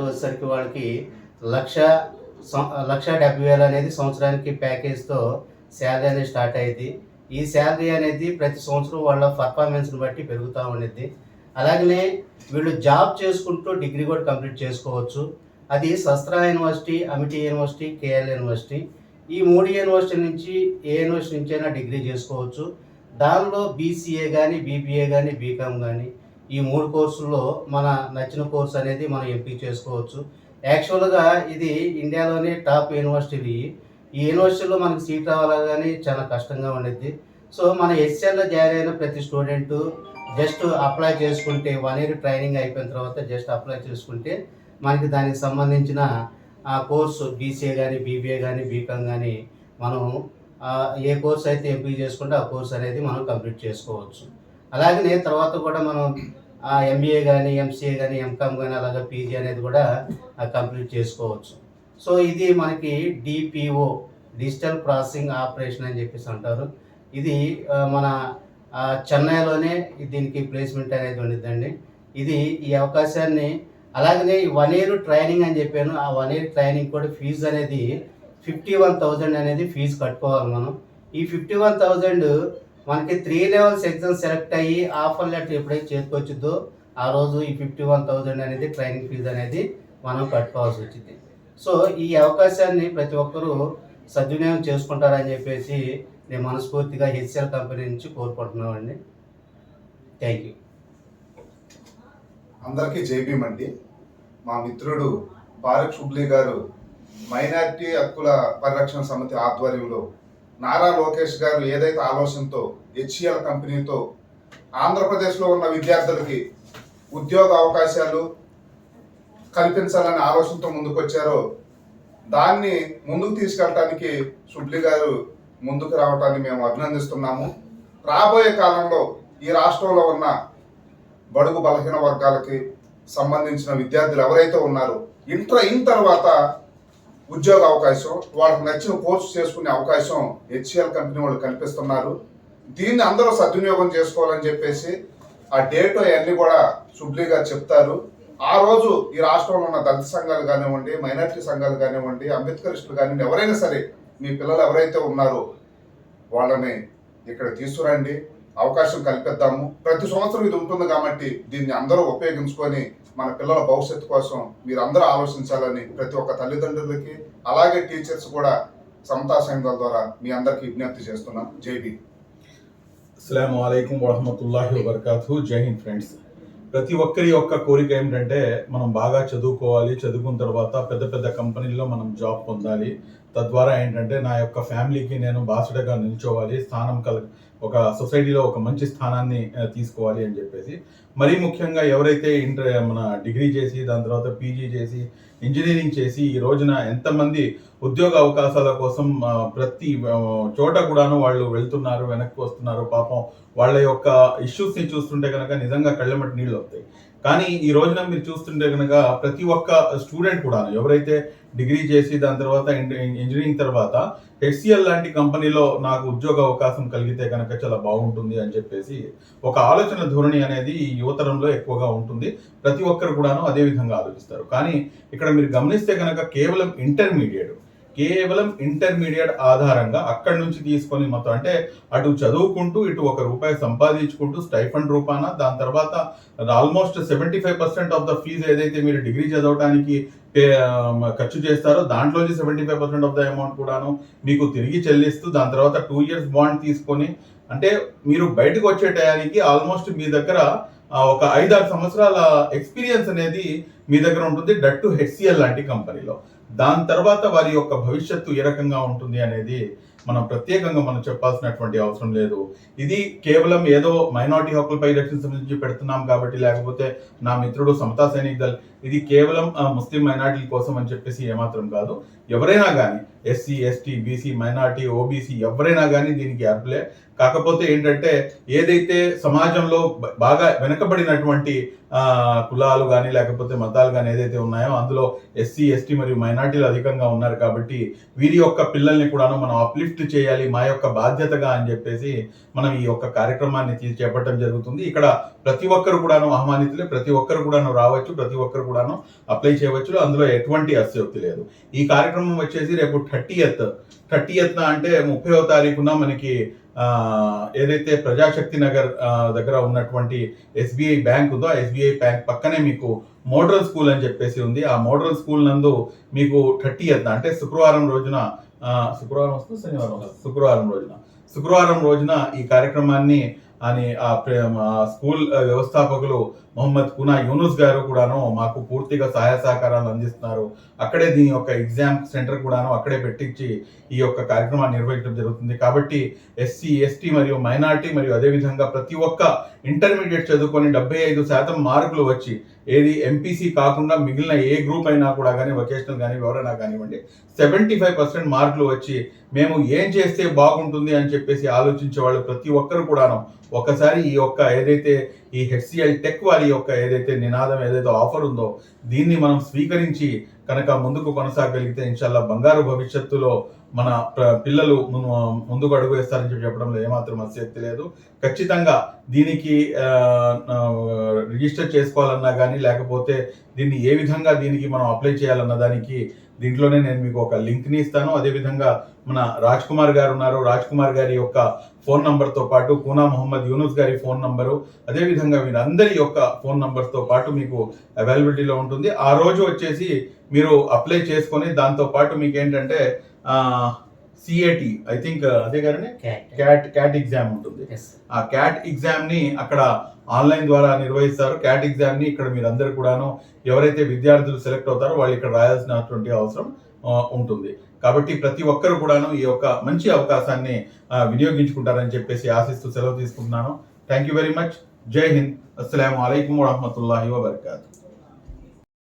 వచ్చేసరికి వాళ్ళకి లక్ష సం- లక్ష డెబ్బై వేలు అనేది సంవత్సరానికి ప్యాకేజ్తో శాలరీ అనేది స్టార్ట్ అయ్యింది ఈ శాలరీ అనేది ప్రతి సంవత్సరం వాళ్ళ పర్ఫార్మెన్స్ని బట్టి పెరుగుతూ ఉండిద్ది. అలాగనే వీళ్ళు జాబ్ చేసుకుంటూ డిగ్రీ కూడా కంప్లీట్ చేసుకోవచ్చు. అది Sastra university Amity university KL university ఈ మూడు యూనివర్సిటీ నుంచి ఏ యూనివర్సిటీ నుంచి అయినా డిగ్రీ చేసుకోవచ్చు. దానిలో బీసీఏ కానీ బీబీఏ కానీ బీకామ్ కానీ ఈ మూడు కోర్సుల్లో మన నచ్చిన కోర్స్ అనేది మనం ఎంపిక చేసుకోవచ్చు. యాక్చువల్గా ఇది ఇండియాలోనే టాప్ యూనివర్సిటీ ఈ యూనివర్సిటీలో మనకి సీట్ రావాలి కానీ చాలా కష్టంగా ఉండేది సో మన ఎస్ఎల్లో జాయిన్ అయిన ప్రతి స్టూడెంట్ జస్ట్ అప్లై చేసుకుంటే వన్ ఇయర్ ట్రైనింగ్ అయిపోయిన తర్వాత జస్ట్ అప్లై చేసుకుంటే మనకి దానికి సంబంధించిన ఆ కోర్సు బీసీఏ కానీ బీబీఏ కానీ బీకామ్ కానీ మనం ఏ కోర్స్ అయితే ఎంపిక చేసుకుంటే ఆ కోర్స్ అనేది మనం కంప్లీట్ చేసుకోవచ్చు. అలాగనే తర్వాత కూడా మనం ఎంబీఏ కానీ ఎంసీఏ కానీ ఎంకామ్ కానీ అలాగే పీజీ అనేది కూడా కంప్లీట్ చేసుకోవచ్చు. సో ఇది మనకి డిపిఓ డిజిటల్ ప్రాసెసింగ్ ఆపరేషన్ అని చెప్పేసి అంటారు. ఇది మన చెన్నైలోనే దీనికి ప్లేస్మెంట్ అనేది ఉండిద్దండి. ఇది ఈ అవకాశాన్ని అలాగనే వన్ ఇయర్ ట్రైనింగ్ అని చెప్పాను. ఆ వన్ ఇయర్ ట్రైనింగ్ కూడా ఫీజు అనేది ఫిఫ్టీ వన్ థౌజండ్ అనేది ఫీజు కట్టుకోవాలి మనం. ఈ ఫిఫ్టీ వన్ థౌజండ్ మనకి త్రీ లెవెల్స్ ఎగ్జామ్ సెలెక్ట్ అయ్యి ఆఫర్ లెటర్ ఎప్పుడైతే చేతికి ఆ రోజు ఈ ఫిఫ్టీ వన్ థౌజండ్ అనేది ట్రైనింగ్ ఫీజు అనేది మనం కట్టుకోవాల్సి వచ్చింది. సో ఈ అవకాశాన్ని ప్రతి ఒక్కరూ సద్వినియోగం చేసుకుంటారని చెప్పేసి నేను మనస్ఫూర్తిగా హెచ్ఎల్ కంపెనీ నుంచి కోరుకుంటున్నామండి. థ్యాంక్ యూ అందరికీ జైబీం అండి. మా మిత్రుడు భారత్ షుబ్లీ గారు మైనారిటీ హక్కుల పరిరక్షణ సమితి ఆధ్వర్యంలో నారా లోకేష్ గారు ఏదైతే ఆలోచనతో హెచ్సిఎల్ కంపెనీతో ఆంధ్రప్రదేశ్లో ఉన్న విద్యార్థులకి ఉద్యోగ అవకాశాలు కల్పించాలనే ఆలోచనతో ముందుకొచ్చారో దాన్ని ముందుకు తీసుకెళ్ళటానికి సుబ్లి గారు ముందుకు రావటాన్ని మేము అభినందిస్తున్నాము. రాబోయే కాలంలో ఈ రాష్ట్రంలో ఉన్న బడుగు బలహీన వర్గాలకి సంబంధించిన విద్యార్థులు ఎవరైతే ఉన్నారో ఇంటర్ అయిన తర్వాత ఉద్యోగ అవకాశం వాళ్ళకి నచ్చిన కోర్సు చేసుకునే అవకాశం హెచ్సిఎల్ కంపెనీ వాళ్ళు కల్పిస్తున్నారు. దీన్ని అందరూ సద్వినియోగం చేసుకోవాలని చెప్పేసి ఆ డేట్ అవన్నీ కూడా శుభ్రీగా చెప్తారు. ఆ రోజు ఈ రాష్ట్రంలో ఉన్న దళిత సంఘాలు కానివ్వండి మైనారిటీ సంఘాలు కానివ్వండి అంబేద్కరిస్టులు కానివ్వండి ఎవరైనా సరే మీ పిల్లలు ఎవరైతే ఉన్నారో వాళ్ళని ఇక్కడ తీసుకురండి. అవకాశం కల్పిద్దాము. ప్రతి సంవత్సరం ఇది ఉంటుంది కాబట్టి దీన్ని అందరూ ఉపయోగించుకొని మన పిల్లల భవిష్యత్తు కోసం మీరు అందరూ ఆలోచించాలని ప్రతి ఒక్క తల్లిదండ్రులకి అలాగే టీచర్స్ కూడా సమతా సంఘాల ద్వారా మీ అందరికీ విజ్ఞప్తి చేస్తున్నాం. జైబీ అస్సలం అయికం వరహమతుల్లాహి వబర్కాతు జై హింద్ ఫ్రెండ్స్. ప్రతి ఒక్కరి యొక్క కోరిక ఏమిటంటే మనం బాగా చదువుకోవాలి. చదువుకున్న తర్వాత పెద్ద పెద్ద కంపెనీల్లో మనం జాబ్ పొందాలి. తద్వారా ఏంటంటే నా యొక్క ఫ్యామిలీకి నేను బాసుడగా నిల్చోవాలి స్థానం కల ఒక సొసైటీలో ఒక మంచి స్థానాన్ని తీసుకోవాలి అని చెప్పేసి. మరీ ముఖ్యంగా ఎవరైతే ఇంటర్ మన డిగ్రీ చేసి దాని తర్వాత పీజీ చేసి ఇంజనీరింగ్ చేసి ఈ రోజున ఎంతమంది ఉద్యోగ అవకాశాల కోసం ప్రతి చోట కూడాను వాళ్ళు వెళ్తున్నారు వెనక్కి వస్తున్నారు. పాపం వాళ్ళ యొక్క ఇష్యూస్ని చూస్తుంటే కనుక నిజంగా కళ్ళమట్టి నీళ్ళు వస్తాయి. కానీ ఈ రోజున మీరు చూస్తుంటే కనుక ప్రతి ఒక్క స్టూడెంట్ కూడా ఎవరైతే డిగ్రీ చేసి దాని తర్వాత ఇంజనీరింగ్ తర్వాత హెచ్సిఎల్ లాంటి కంపెనీలో నాకు ఉద్యోగ అవకాశం కలిగితే కనుక చాలా బాగుంటుంది అని చెప్పేసి ఒక ఆలోచన ధోరణి అనేది ఈ యువతరంలో ఎక్కువగా ఉంటుంది. ప్రతి ఒక్కరు కూడాను అదే విధంగా ఆలోచిస్తారు. కానీ ఇక్కడ మీరు గమనిస్తే కనుక కేవలం ఇంటర్మీడియట్ కేవలం ఇంటర్మీడియట్ ఆధారంగా అక్కడి నుంచి తీసుకొని మొత్తం అంటే అటు చదువుకుంటూ ఇటు ఒక రూపాయి సంపాదించుకుంటూ స్టైఫండ్ రూపాన దాని తర్వాత almost seventy five percent of the fee ఏదైతే మీరు డిగ్రీ చదవడానికి ఖర్చు చేస్తారో దాంట్లోంచి seventy five percent of the amount కూడాను మీకు తిరిగి చెల్లిస్తూ దాని తర్వాత టూ ఇయర్స్ బాండ్ తీసుకొని అంటే మీరు బయటకు వచ్చే టయానికి ఆల్మోస్ట్ మీ దగ్గర ఒక ఐదారు సంవత్సరాల ఎక్స్పీరియన్స్ అనేది మీ దగ్గర ఉంటుంది డట్ టు హెచ్సిఎల్ లాంటి కంపెనీలో. దాని తర్వాత వారి యొక్క భవిష్యత్తు ఏ రకంగా ఉంటుంది అనేది మనం ప్రత్యేకంగా మనం చెప్పాల్సినటువంటి అవసరం లేదు. ఇది కేవలం ఏదో మైనార్టీ హక్కులపై రక్షణ సంబంధించి పెడుతున్నాం కాబట్టి లేకపోతే నా మిత్రుడు సమతా సైనిక్ దళ్ ఇది కేవలం ముస్లిం మైనార్టీల కోసం అని చెప్పేసి ఏమాత్రం కాదు. ఎవరైనా కానీ SC ST BC minority OBC ఎవరైనా కానీ దీనికి అర్హులే. కాకపోతే ఏంటంటే ఏదైతే సమాజంలో బాగా వెనకబడినటువంటి కులాలు కానీ లేకపోతే మతాలు కానీ ఏదైతే ఉన్నాయో అందులో ఎస్సీ ఎస్టీ మరియు మైనార్టీలు అధికంగా ఉన్నారు కాబట్టి వీరి యొక్క పిల్లల్ని కూడాను మనం అప్లిఫ్ట్ చేయాలి మా యొక్క బాధ్యతగా అని చెప్పేసి మనం ఈ యొక్క కార్యక్రమాన్ని చేపట్టడం జరుగుతుంది. ఇక్కడ ప్రతి ఒక్కరు కూడాను ఆహ్వానితులే ప్రతి ఒక్కరు కూడాను రావచ్చు ప్రతి ఒక్కరు కూడాను అప్లై చేయవచ్చు అందులో ఎటువంటి అస్యోక్తి లేదు. ఈ కార్యక్రమం వచ్చేసి రేపు థర్టీయత్. థర్టీయత్న అంటే ముప్పైవ తారీఖున మనకి ఏదైతే ప్రజాశక్తి నగర్ దగ్గర ఉన్నటువంటి ఎస్బీఐ బ్యాంక్ ఉందో ఆ ఎస్బీఐ బ్యాంక్ పక్కనే మీకు మోడ్రన్ స్కూల్ అని చెప్పేసి ఉంది. ఆ మోడ్రన్ స్కూల్ నందు మీకు థర్టీయత్ అంటే శుక్రవారం రోజున శుక్రవారం వస్తుంది? శనివారం శుక్రవారం రోజున. శుక్రవారం రోజున ఈ కార్యక్రమాన్ని అని ఆ స్కూల్ వ్యవస్థాపకులు మొహమ్మద్ కునా యూనుస్ గారు కూడాను మాకు పూర్తిగా సహాయ సహకారాలు అందిస్తున్నారు. అక్కడే దీని యొక్క ఎగ్జామ్ సెంటర్ కూడాను అక్కడే పెట్టించి ఈ యొక్క కార్యక్రమాన్ని నిర్వహించడం జరుగుతుంది. కాబట్టి ఎస్సీ ఎస్టీ మరియు మైనారిటీ మరియు అదేవిధంగా ప్రతి ఒక్క ఇంటర్మీడియట్ చదువుకొని డెబ్బై ఐదు శాతం మార్కులు వచ్చి ఏది ఎంపీసీ కాకుండా మిగిలిన ఏ గ్రూప్ అయినా కూడా కానీ వొకేషనల్ కానీ ఎవరైనా కానివ్వండి సెవెంటీ ఫైవ్ పర్సెంట్ మార్కులు వచ్చి మేము ఏం చేస్తే బాగుంటుంది అని చెప్పేసి ఆలోచించే వాళ్ళు ప్రతి ఒక్కరు కూడాను ఒకసారి ఈ యొక్క ఏదైతే ఈ హెచ్సిఎల్ టెక్ వారి యొక్క ఏదైతే నినాదం ఏదైతే ఆఫర్ ఉందో దీన్ని మనం స్వీకరించి కనుక ముందుకు కొనసాగలిగితే ఇన్షాల్లా బంగారు భవిష్యత్తులో మన ప్ర- పిల్లలు ముందుకు అడుగు వేస్తారని చెప్పి చెప్పడంలో ఏమాత్రం అసక్తి లేదు. ఖచ్చితంగా దీనికి రిజిస్టర్ చేసుకోవాలన్నా కానీ లేకపోతే దీన్ని ఏ విధంగా దీనికి మనం అప్లై చేయాలన్న దానికి దీంట్లోనే నేను మీకు ఒక లింక్ని ఇస్తాను. అదేవిధంగా మన రాజ్ కుమార్ గారు ఉన్నారు. రాజ్ కుమార్ గారి యొక్క ఫోన్ నంబర్తో పాటు కూనా మొహమ్మద్ యూనుస్ గారి ఫోన్ నంబరు అదేవిధంగా వీరందరి యొక్క ఫోన్ నంబర్స్తో పాటు మీకు అవైలబిలిటీలో ఉంటుంది. ఆ రోజు వచ్చేసి మీరు అప్లై చేసుకొని దాంతో పాటు మీకు ఏంటంటే సిఏటి ఐ థింక్ అదే గారనే క్యాట్ క్యాట్ ఎగ్జామ్ ఉంటుంది. ఆ క్యాట్ ఎగ్జామ్ని అక్కడ ఆన్లైన్ ద్వారా నిర్వహిస్తారు. క్యాట్ ఎగ్జామ్ని ఇక్కడ మీరందరూ కూడాను ఎవరైతే విద్యార్థులు సెలెక్ట్ అవుతారో వాళ్ళు ఇక్కడ రాయాల్సినటువంటి అవసరం ఉంటుంది. కాబట్టి ప్రతి ఒక్కరు కూడాను ఈ యొక్క మంచి అవకాశాన్ని వినియోగించుకుంటారని చెప్పేసి ఆశిస్తూ సెలవు తీసుకుంటున్నాను. థ్యాంక్ యూ వెరీ మచ్ జై హింద్ అస్సలం అయికం వరహమతుల్లాహి వబర్కాతు